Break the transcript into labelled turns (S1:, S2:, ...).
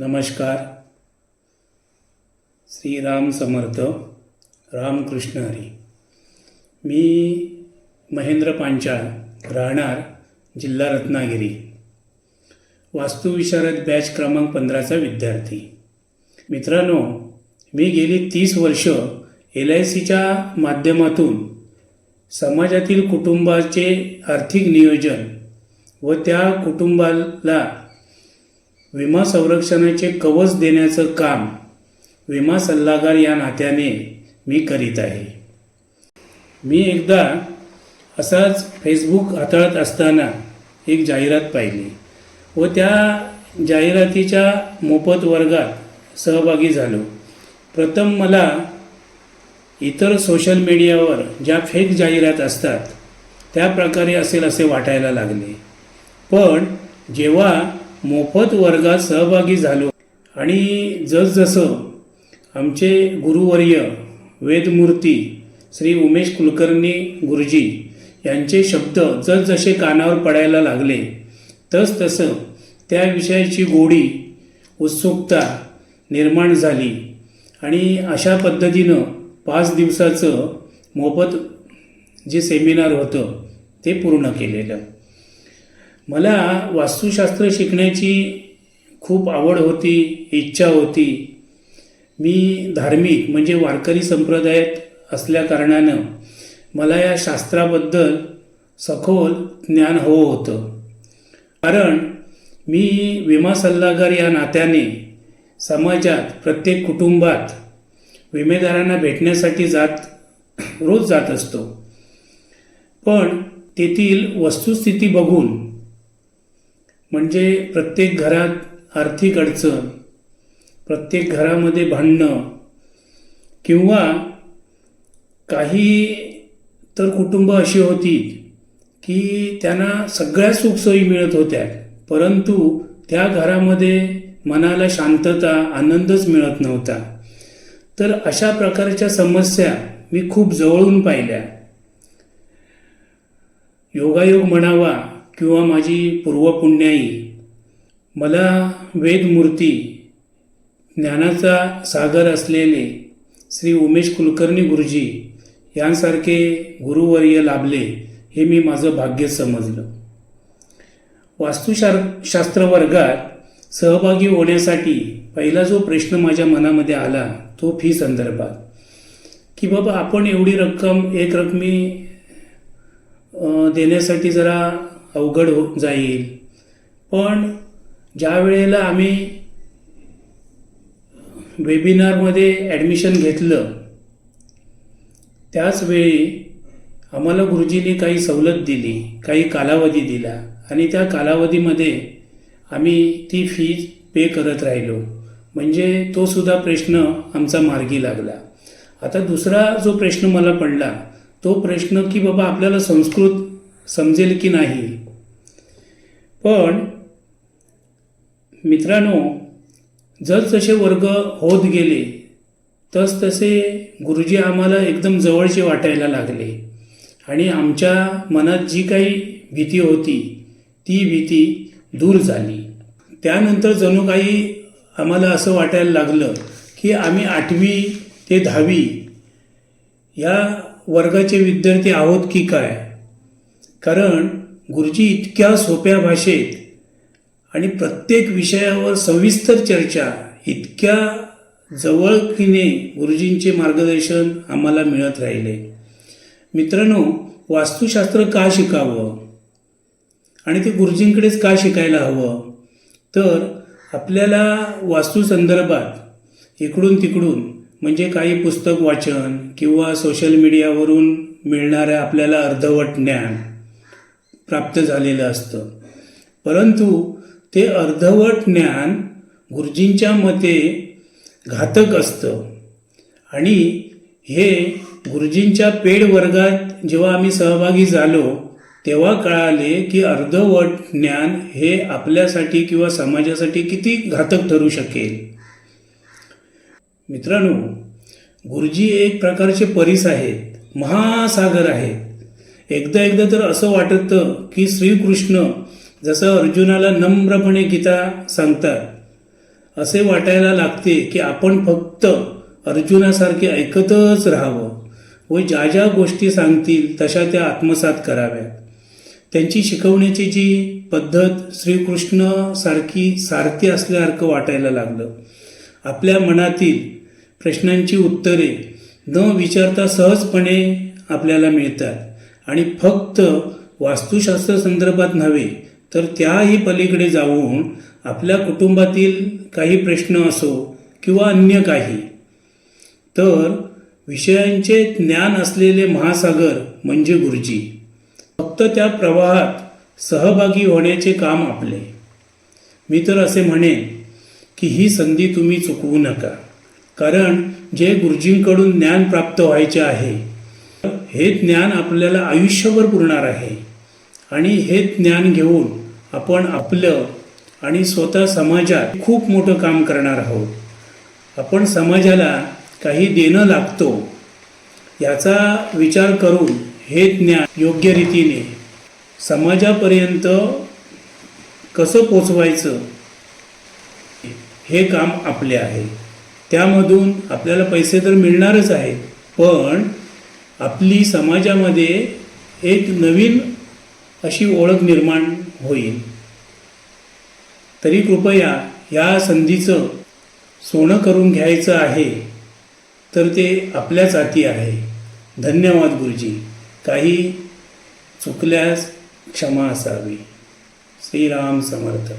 S1: नमस्कार. श्रीराम समर्थ रामकृष्ण हरी. मी महेंद्र पांचाळ राहणार जिल्हा रत्नागिरी. वास्तुविशारद बॅच क्रमांक पंधराचा विद्यार्थी. मित्रांनो मी गेली तीस वर्ष एल आय सीच्या माध्यमातून समाजातील कुटुंबाचे आर्थिक नियोजन व त्या कुटुंबाला विमा संरक्षणाचे कवच देण्याचं काम विमा सल्लागार या नात्याने मी करीत आहे. मी एकदा असाच फेसबुक हाताळत असताना एक जाहिरात पाहिली व त्या जाहिरातीच्या मोफत वर्गात सहभागी झालो. प्रथम मला इतर सोशल मीडियावर ज्या फेक जाहिरात असतात त्या प्रकारे असेल असे वाटायला लागले. पण जेव्हा मोफत वर्गात सहभागी झालो. आणि जसजसं आमचे गुरुवर्य वेदमूर्ती श्री उमेश कुलकर्णी गुरुजी यांचे शब्द जसजसे कानावर पडायला लागले तस तसं त्या विषयाची गोडी उत्सुकता निर्माण झाली. आणि अशा पद्धतीनं पाच दिवसाचं मोफत जे सेमिनार होतं ते पूर्ण केलेलं. मला वास्तुशास्त्र शिकण्याची खूप आवड होती इच्छा होती. मी धार्मिक म्हणजे वारकरी संप्रदायात असल्याकारणानं मला या शास्त्राबद्दल सखोल ज्ञान हवं होतं. कारण मी विमा सल्लागार या नात्याने समाजात प्रत्येक कुटुंबात विमेदारांना भेटण्यासाठी जात रोज जात असतो. पण तेथील वस्तुस्थिती बघून म्हणजे प्रत्येक घरात आर्थिक अडचण प्रत्येक घरामध्ये भांडणं किंवा काही तर कुटुंब अशी होती की त्यांना सगळ्या सुखसोयी मिळत होत्या. परंतु त्या घरामध्ये मनाला शांतता आनंदच मिळत नव्हता. तर अशा प्रकारच्या समस्या मी खूप जवळून पाहिल्या. योगायोग म्हणावा किंवा माझी पूर्वपुण्याई मला वेदमूर्ती ज्ञानाचा सागर असलेले श्री उमेश कुलकर्णी गुरुजी यांसारखे गुरुवर्य लाभले हे मी माझं भाग्य समजलं. वास्तुशार शास्त्र वर्गात सहभागी होण्यासाठी पहिला जो प्रश्न माझ्या मनामध्ये आला तो फी संदर्भात. की बाबा आपण एवढी रक्कम एक रकमी देण्यासाठी जरा अवघड हो जाईल. पण ज्या वेळेला आम्ही वेबिनारमध्ये ॲडमिशन घेतलं त्याच वेळी आम्हाला गुरुजींनी काही सवलत दिली काही कालावधी दिला. आणि त्या कालावधीमध्ये आम्ही ती फी पे करत राहिलो. म्हणजे तो सुद्धा प्रश्न आमचा मार्गी लागला. आता दुसरा जो प्रश्न मला पडला तो प्रश्न की बाबा आपल्याला संस्कृत समजेल की नाही. पण मित्रांनो जसजसे वर्ग होत गेले तस तसे गुरुजी आम्हाला एकदम जवळचे वाटायला लागले. आणि आमच्या मनात जी काही भीती होती ती भीती दूर झाली. त्यानंतर जणू काही आम्हाला असं वाटायला लागलं की आम्ही आठवी ते दहावी या वर्गाचे विद्यार्थी आहोत की काय? कारण गुरुजी इतक्या सोप्या भाषेत आणि प्रत्येक विषयावर सविस्तर चर्चा इतक्या जवळकीने गुरुजींचे मार्गदर्शन आम्हाला मिळत राहिले. मित्रांनो वास्तुशास्त्र का शिकावं? आणि ते गुरुजींकडेच का शिकायला हवं? तर आपल्याला वास्तुसंदर्भात इकडून तिकडून म्हणजे काही पुस्तक वाचन किंवा सोशल मीडियावरून मिळणाऱ्या आपल्याला अर्धवट ज्ञान प्राप्त झालेलं असतं. परंतु ते अर्धवट ज्ञान गुरुजींच्या मते घातक असतं. आणि हे गुरुजींच्या पेड वर्गात जेव्हा आम्ही सहभागी झालो तेव्हा कळाले की अर्धवट ज्ञान हे आपल्यासाठी किंवा समाजासाठी किती घातक ठरू शकेल. मित्रांनो गुरुजी एक प्रकारचे परीस आहेत महासागर आहेत. एकदा एकदा तर असं वाटतं की श्रीकृष्ण जसं अर्जुनाला नम्रपणे गीता सांगतात असे वाटायला लागते की आपण फक्त अर्जुनासारखे ऐकतच राहावं. व ज्या ज्या गोष्टी सांगतील तशा त्या आत्मसात कराव्यात. त्यांची शिकवण्याची जी पद्धत श्रीकृष्ण सारखी असल्यासारखं वाटायला लागलं. आपल्या मनातील प्रश्नांची उत्तरे न विचारता सहजपणे आपल्याला मिळतात. आणि फक्त वास्तुशास्त्र संदर्भात नव्हे तर त्याही पलीकडे जाऊन आपल्या कुटुंबातील काही प्रश्न असो किंवा अन्य काही. तर विषयांचे ज्ञान असलेले महासागर म्हणजे गुरुजी. फक्त त्या प्रवाहात सहभागी होण्याचे काम आपले. मी तर असे म्हणेन की ही संधी तुम्ही चुकवू नका. कारण जे गुरुजींकडून ज्ञान प्राप्त व्हायचे आहे हे ज्ञान आपल्याला आयुष्यभर पुरणार आहे. आणि हे ज्ञान घेऊन आपण आपलं आणि स्वतः समाजात खूप मोठं काम करणार आहोत. आपण समाजाला काही देणं लागतो याचा विचार करून हे ज्ञान योग्य रीतीने समाजापर्यंत कसं पोचवायचं हे काम आपले आहे. त्यामधून आपल्याला पैसे तर मिळणारच आहेत पण आपली समाजामध्ये एक नवीन अशी ओळख निर्माण होईल. तरी कृपया या संधीचं सोनं करून घ्यायचं आहे तर ते आपल्याच हाती आहे. धन्यवाद गुरुजी. काही चुकल्यास क्षमा असावी. श्रीराम समर्थ.